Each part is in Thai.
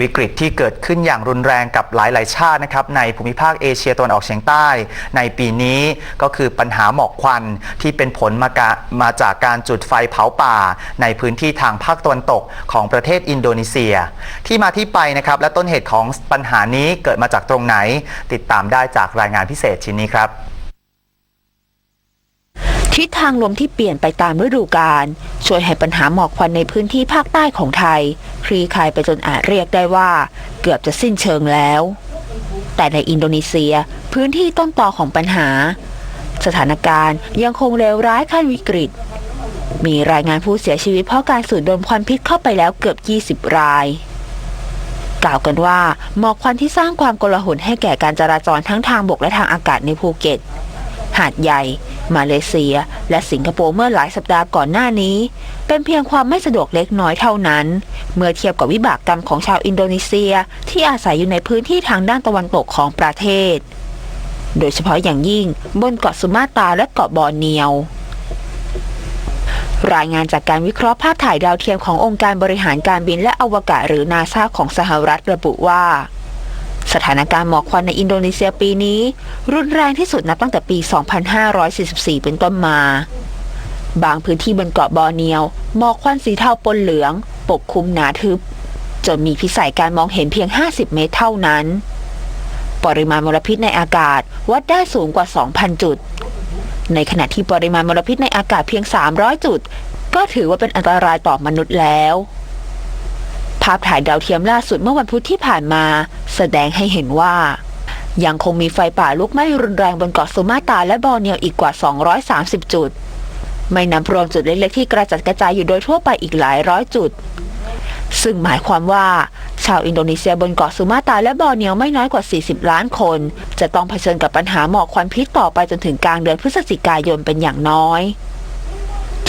วิกฤตที่เกิดขึ้นอย่างรุนแรงกับหลาย ๆ ชาตินะครับในภูมิภาคเอเชียตะวันออกเฉียงใต้ ในปีนี้ก็คือปัญหาหมอกควันที่เป็นผลมามาจากการจุดไฟเผาป่า ในพื้นที่ทางภาคตะวันตกของประเทศอินโดนีเซีย ที่มาที่ไปนะครับและต้นเหตุของปัญหานี้เกิดมาจากตรงไหน ติดตามได้จากรายงานพิเศษชิ้นนี้ครับ ทิศทางลมที่เปลี่ยนไปตามฤดูกาลช่วยให้ปัญหาหมอกควันในพื้นที่ภาคใต้ของไทย คลี่คลายไปจนอาจเรียกได้ว่า เกือบจะสิ้นเชิงแล้ว แต่ในอินโดนีเซียพื้นที่ต้นตอของปัญหา สถานการณ์ยังคงเลวร้ายขั้นวิกฤต มีรายงานผู้เสียชีวิตเพราะการสูดดมควันพิษเข้าไปแล้วเกือบ 20 ราย กล่าวกันว่าหมอกควันที่สร้างความโกลาหลให้แก่การจราจรทั้งทางบกและทางอากาศในภูเก็ต หาดใหญ่ มาเลเซีย และสิงคโปร์เมื่อหลายสัปดาห์ก่อนหน้านี้ เป็นเพียงความไม่สะดวกเล็กน้อยเท่านั้น เมื่อเทียบกับวิบากกรรมของชาวอินโดนีเซียที่อาศัยอยู่ในพื้นที่ทางด้านตะวันตกของประเทศ โดยเฉพาะอย่างยิ่งบนเกาะสุมาตราและเกาะบอร์เนียวรายงานจากการวิเคราะห์ภาพถ่ายดาวเทียมขององค์การบริหารการบินและอวกาศหรือนาซาของสหรัฐระบุว่า สถานการณ์หมอกควันในอินโดนีเซียปีนี้ รุนแรงที่สุดนับตั้งแต่ปี 2544 เป็นต้นมา บางพื้นที่บนเกาะบอร์เนียว หมอกควันสีเทาปนเหลือง ปกคลุมหนาทึบ จนมีพิสัยการมองเห็นเพียง 50 เมตรเท่านั้น ปริมาณมลพิษในอากาศวัดได้สูงกว่า 2,000 จุด ในขณะที่ปริมาณมลพิษในอากาศเพียง 300 จุด ก็ถือว่าเป็นอันตรายต่อมนุษย์แล้วาพถ่ายดาวเทียมล่าสุดเมื่อวันพุธที่ผ่านมา แสดงให้เห็นว่า ยังคงมีไฟป่าลุกไหม้รุนแรงบนเกาะสุมาตราและบอร์เนียวอีกกว่า 230 จุด ไม่นับรวมจุดเล็กๆที่กระจัดกระจายอยู่โดยทั่วไปอีกหลายร้อยจุด ซึ่งหมายความว่าชาวอินโดนีเซียบนเกาะสุมาตราและบอร์เนียวไม่น้อยกว่า 40 ล้านคน จะต้องเผชิญกับปัญหาหมอกควันพิษต่อไปจนถึงกลางเดือนพฤศจิกายนเป็นอย่างน้อย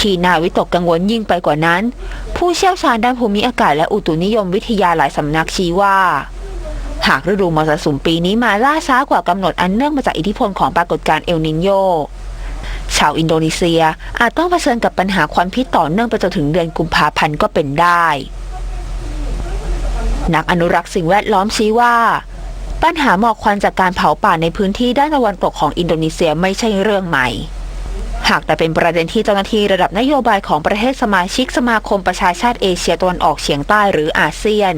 ที่น่าวิตกกังวลยิ่งไปกว่านั้น ผู้เชี่ยวชาญด้านภูมิอากาศและอุตุนิยมวิทยาหลายสำนักชี้ว่า หากฤดูมรสุมปีนี้มาล่าช้ากว่ากำหนดอันเนื่องมาจากอิทธิพลของปรากฏการณ์เอลนินโยชาวอินโดนีเซียอาจต้องเผชิญกับปัญหาควันพิษต่อเนื่องไปจนถึงเดือนกุมภาพันธ์ก็เป็นได้ นักอนุรักษ์สิ่งแวดล้อมชี้ว่า ปัญหาหมอกควันจากการเผาป่าในพื้นที่ด้านตะวันตกของอินโดนีเซียไม่ใช่เรื่องใหม่ หากแต่เป็นประเด็นที่เจ้าหน้าที่ระดับนโยบายของประเทศสมาชิกสมาคมประชาชาติเอเชียตะวันออกเฉียงใต้หรืออาเซียน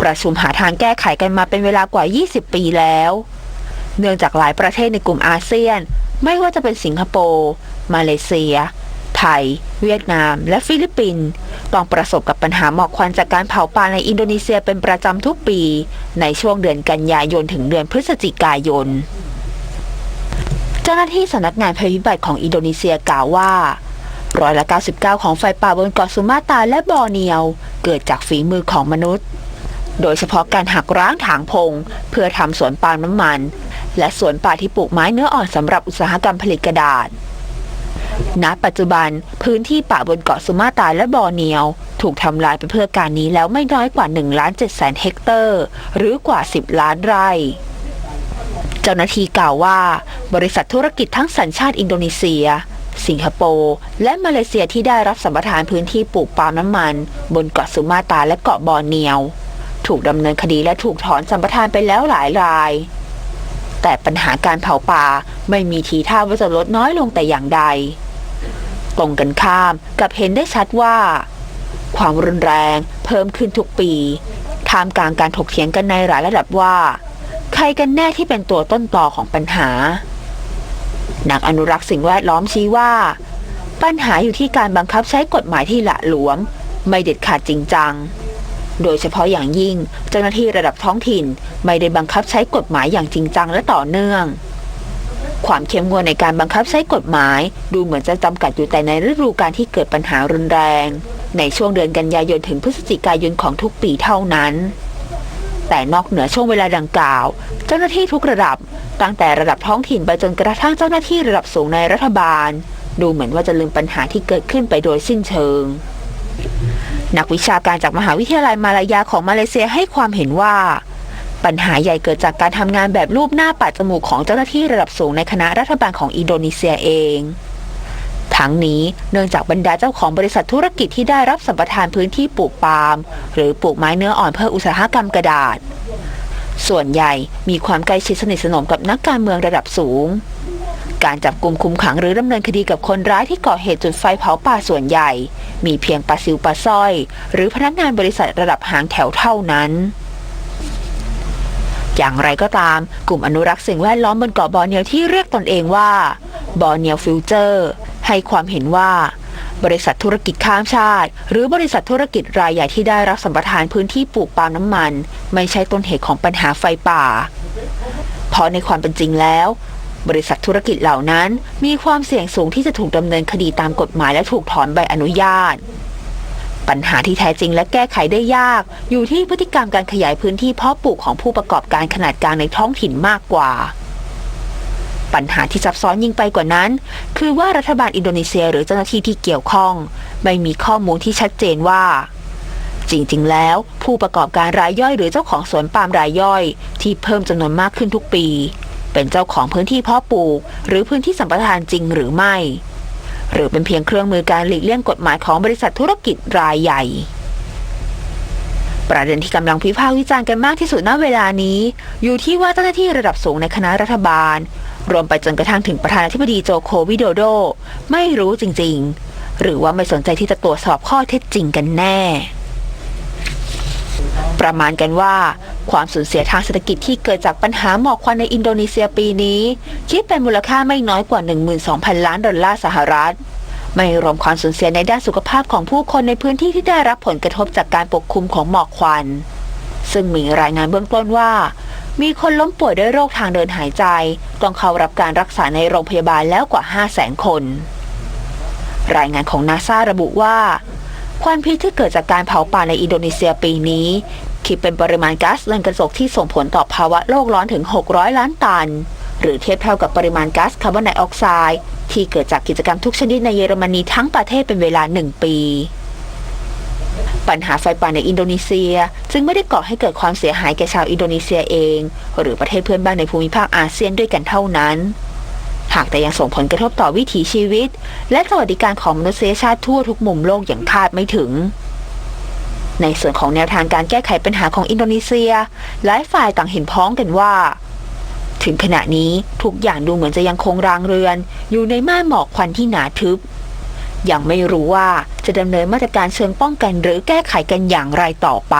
ประชุมหาทางแก้ไขกันมาเป็นเวลากว่า 20 ปีแล้ว เนื่องจากหลายประเทศในกลุ่มอาเซียน ไม่ว่าจะเป็นสิงคโปร์ มาเลเซีย ไทย เวียดนาม และฟิลิปปินส์ต้องประสบกับปัญหาหมอกควันจากการเผาป่าในอินโดนีเซียเป็นประจำทุกปี ในช่วงเดือนกันยายนถึงเดือนพฤศจิกายน เจ้าหน้าที่สำนักงานภัยพิบัติของอินโดนีเซียกล่าวว่าร้อยละ99 ของไฟป่าบนเกาะสุมาตราและบอร์เนียว เกิดจากฝีมือของมนุษย์ โดยเฉพาะการหักร้างถางพง เพื่อทำสวนปาล์มน้ำมัน และสวนป่าที่ปลูกไม้เนื้ออ่อนสำหรับอุตสาหกรรมผลิตกระดาษ ณ ปัจจุบันพื้นที่ป่าบนเกาะสุมาตราและบอร์เนียว ถูกทำลายไปเพื่อการนี้แล้วไม่น้อยกว่า1ล้าน7แสนเฮกเตอร์ หรือกว่า 10 ล้านไร่ เจ้าหน้าที่กล่าวว่า บริษัทธุรกิจทั้งสัญชาติอินโดนีเซีย สิงคโปร์และมาเลเซียที่ได้รับสัมปทานพื้นที่ปลูกปาล์มน้ำมัน บนเกาะสุมาตราและเกาะบอร์เนียว ถูกดำเนินคดีและถูกถอนสัมปทานไปแล้วหลายราย แต่ปัญหาการเผาป่าไม่มีทีท่าว่าจะลดน้อยลงแต่อย่างใด ตรงกันข้ามกับเห็นได้ชัดว่า ความรุนแรงเพิ่มขึ้นทุกปีท่ามกลางการถกเถียงกันในหลายระดับว่า ใครกันแน่ที่เป็นตัวต้นต่อของปัญหา นักอนุรักษ์สิ่งแวดล้อมชี้ว่า ปัญหาอยู่ที่การบังคับใช้กฎหมายที่หละหลวม ไม่เด็ดขาดจริงจัง โดยเฉพาะอย่างยิ่งเจ้าหน้าที่ระดับท้องถิ่นไม่ได้บังคับใช้กฎหมายอย่างจริงจังและต่อเนื่อง ความเข้มงวดในการบังคับใช้กฎหมาย ดูเหมือนจะจำกัดอยู่แต่ในฤดูกาลที่เกิดปัญหารุนแรง ในช่วงเดือนกันยายนถึงพฤศจิกายนของทุกปีเท่านั้น แต่นอกเหนือช่วงเวลาดังกล่าว เจ้าหน้าที่ทุกระดับ ตั้งแต่ระดับท้องถิ่นไปจนกระทั่งเจ้าหน้าที่ระดับสูงในรัฐบาล ดูเหมือนว่าจะลืมปัญหาที่เกิดขึ้นไปโดยสิ้นเชิง นักวิชาการจากมหาวิทยาลัยมาลายาของมาเลเซียให้ความเห็นว่า ปัญหาใหญ่เกิดจากการทำงานแบบรูปหน้าปัดจมูกของเจ้าหน้าที่ระดับสูงในคณะรัฐบาลของอินโดนีเซียเอง ทั้งนี้เนื่องจากบรรดาเจ้าของบริษัทธุรกิจที่ได้รับสัมปทานพื้นที่ปลูกปาล์มหรือปลูกไม้เนื้ออ่อนเพื่ออุตสาหกรรมกระดาษ ส่วนใหญ่มีความใกล้ชิดสนิทสนมกับนักการเมืองระดับสูง การจับกลุ่มคุมขังหรือดำเนินคดีกับคนร้ายที่ก่อเหตุจุดไฟเผาป่าส่วนใหญ่ มีเพียงปลาซิวปลาสร้อย หรือพนักงานบริษัทระดับหางแถวเท่านั้นอย่างไรก็ตาม กลุ่มอนุรักษ์สิ่งแวดล้อมบนเกาะบอร์เนียวที่เรียกตนเองว่าบอร์เนียวฟิวเจอร์ ให้ความเห็นว่า บริษัทธุรกิจข้ามชาติ หรือบริษัทธุรกิจรายใหญ่ที่ได้รับสัมปทานพื้นที่ปลูกปาล์มน้ำมัน ไม่ใช่ต้นเหตุของปัญหาไฟป่า เพราะในความเป็นจริงแล้ว บริษัทธุรกิจเหล่านั้น มีความเสี่ยงสูงที่จะถูกดำเนินคดีตามกฎหมายและถูกถอนใบอนุญาตปัญหาที่แท้จริงและแก้ไขได้ยาก อยู่ที่พฤติกรรมการขยายพื้นที่เพาะปลูกของผู้ประกอบการขนาดกลางในท้องถิ่นมากกว่า ปัญหาที่ซับซ้อนยิ่งไปกว่านั้น คือว่ารัฐบาลอินโดนีเซียหรือเจ้าหน้าที่ที่เกี่ยวข้อง ไม่มีข้อมูลที่ชัดเจนว่า จริงๆ แล้ว ผู้ประกอบการรายย่อยหรือเจ้าของสวนปาล์มรายย่อย ที่เพิ่มจำนวนมากขึ้นทุกปี เป็นเจ้าของพื้นที่เพาะปลูก หรือพื้นที่สัมปทานจริงหรือไม่ หรือเป็นเพียงเครื่องมือการหลีกเลี่ยงกฎหมายของบริษัทธุรกิจรายใหญ่ประเด็นที่กำลังพิพากษ์วิจารณ์กันมากที่สุดณเวลานี้ อยู่ที่ว่าเจ้าหน้าที่ระดับสูงในคณะรัฐบาล รวมไปจนกระทั่งถึงประธานาธิบดีโจโควิโดโด ไม่รู้จริง ๆ หรือว่าไม่สนใจที่จะตรวจสอบข้อเท็จจริงกันแน่ ประมาณกันว่า ความสูญเสียทางเศรษฐกิจที่เกิดจากปัญหาหมอกควันในอินโดนีเซียปีนี้ คิดเป็นมูลค่าไม่น้อยกว่า 12,000 ล้านดอลลาร์สหรัฐไม่รวมความสูญเสียในด้านสุขภาพของผู้คนในพื้นที่ที่ได้รับผลกระทบจากการปกคลุมของหมอกควัน ซึ่งมีรายงานเบื้องต้นว่า มีคนล้มป่วยด้วยโรคทางเดินหายใจ ต้องเข้ารับการรักษาในโรงพยาบาลแล้วกว่า 5 0 0 0 0 0 คน รายงานของนาซาระบุว่า ควันพิษที่เกิดจากการเผาป่าในอินโดนีเซียปีนี้ คิดเป็นปริมาณก๊าซเรือนกระจกที่ส่งผลต่อภาวะโลกร้อนถึง 600 ล้านตัน หรือเทียบเท่ากับปริมาณก๊าซคาร์บอนไดออกไซด์ที่เกิดจากกิจกรรมทุกชนิดในเยอรมนีทั้งประเทศเป็นเวลา 1 ปี ปัญหาไฟป่าในอินโดนีเซียจึงไม่ได้ก่อให้เกิดความเสียหายแก่ชาวอินโดนีเซียเอง หรือประเทศเพื่อนบ้านในภูมิภาคอาเซียนด้วยกันเท่านั้น หากแต่ยังส่งผลกระทบต่อวิถีชีวิต และสวัสดิการของมนุษยชาติทั่วทุกมุมโลกอย่างคาดไม่ถึง ในส่วนของแนวทางการแก้ไขปัญหาของอินโดนีเซีย หลายฝ่ายต่างเห็นพ้องกันว่าถึงขณะนี้ทุกอย่างดูเหมือนจะยังคงรางเรือน อยู่ในม่านหมอกควันที่หนาทึบ ยังไม่รู้ว่าจะดำเนินมาตรการเชิงป้องกันหรือแก้ไขกันอย่างไรต่อไป